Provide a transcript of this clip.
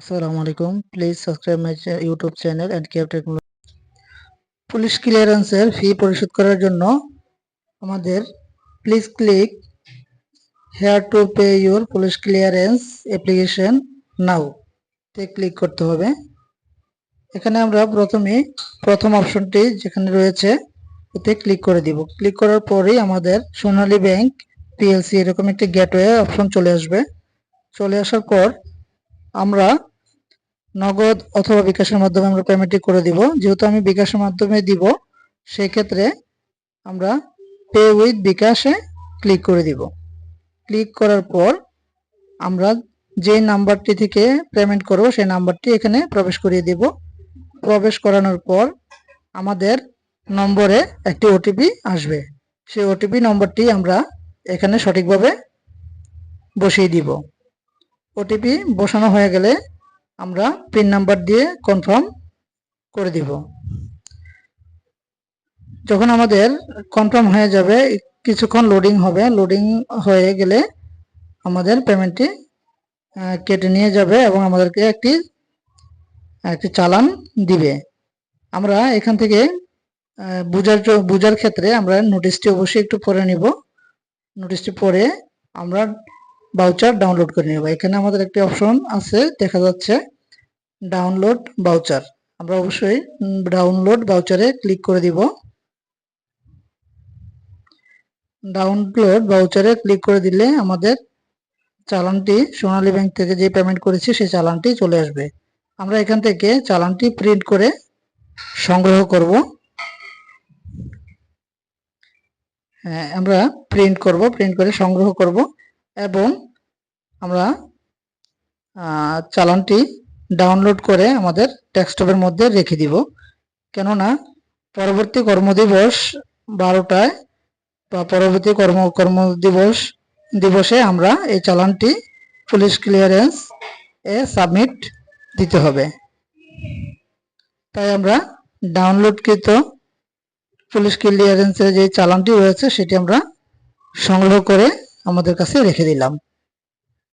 আসসালামু আলাইকুম please subscribe my YouTube channel and care technology police ক্লিয়ারেন্সের fee পরিশোধ করার জন্য আমাদের please click here to pay your police clearance application now তে ক্লিক করতে হবে। এখানে আমরা প্রথমে প্রথম অপশনটি যেখানে রয়েছে এতে ক্লিক করে দিব। ক্লিক করার পরেই আমাদের সোনালী ব্যাংক পিএলসি এরকম একটি গেটওয়ে অপশন চলে আসবে। চলে আসার পর আমরা নগদ অথবা বিকাশের মাধ্যমে আমরা পেমেন্টটি করে দিব। যেহেতু আমি বিকাশের মাধ্যমে দিব সেই ক্ষেত্রে আমরা পে উইথ বিকাশে ক্লিক করে দিব। ক্লিক করার পর আমরা যে নাম্বারটি থেকে পেমেন্ট করব, সেই নাম্বারটি এখানে প্রবেশ করিয়ে দিব। প্রবেশ করানোর পর আমাদের নম্বরে একটি ওটিপি আসবে। সেই ওটিপি নম্বরটি আমরা এখানে সঠিকভাবে বসিয়ে দিব। ওটিপি বসানো হয়ে গেলে আমরা পিন নাম্বার দিয়ে কনফার্ম করে দিব। যখন আমাদের কনফার্ম হয়ে যাবে, কিছুক্ষণ লোডিং হবে লোডিং হয়ে গেলে আমাদের পেমেন্টটি কেটে নিয়ে যাবে এবং আমাদেরকে একটি একটি চালান দিবে। আমরা এখান থেকে বুঝার বুঝার ক্ষেত্রে আমরা নোটিশটি অবশ্যই একটু পরে নিব। নোটিশটি পরে আমরা বাউচার ডাউনলোড করে নেব। এখানে আমাদের একটি অপশন আছে, দেখা যাচ্ছে ডাউনলোড বাউচার আমরা অবশ্যই ডাউনলোড বাউচারে ক্লিক করে দিব। ডাউনলোড বাউচারে ক্লিক করে দিলে আমাদের চালানটি সোনালী ব্যাংক থেকে যে পেমেন্ট করেছি, সেই চালানটি চলে আসবে। আমরা এখান থেকে চালানটি প্রিন্ট করে সংগ্রহ করব। হ্যাঁ আমরা প্রিন্ট করব প্রিন্ট করে সংগ্রহ করব। এবং আমরা চালানটি ডাউনলোড করে আমাদের ডেস্কটপের মধ্যে রেখে দিব। কেননা, পরবর্তী কর্মদিবস বারোটায় বা পরবর্তী কর্ম, কর্মদিবস, দিবসে আমরা এই চালানটি পুলিশ ক্লিয়ারেন্স এ সাবমিট দিতে হবে। তাই আমরা ডাউনলোডকৃত পুলিশ ক্লিয়ারেন্সের যে চালানটি রয়েছে, সেটি আমরা সংগ্রহ করে আমাদের কাছে রেখে দিলাম।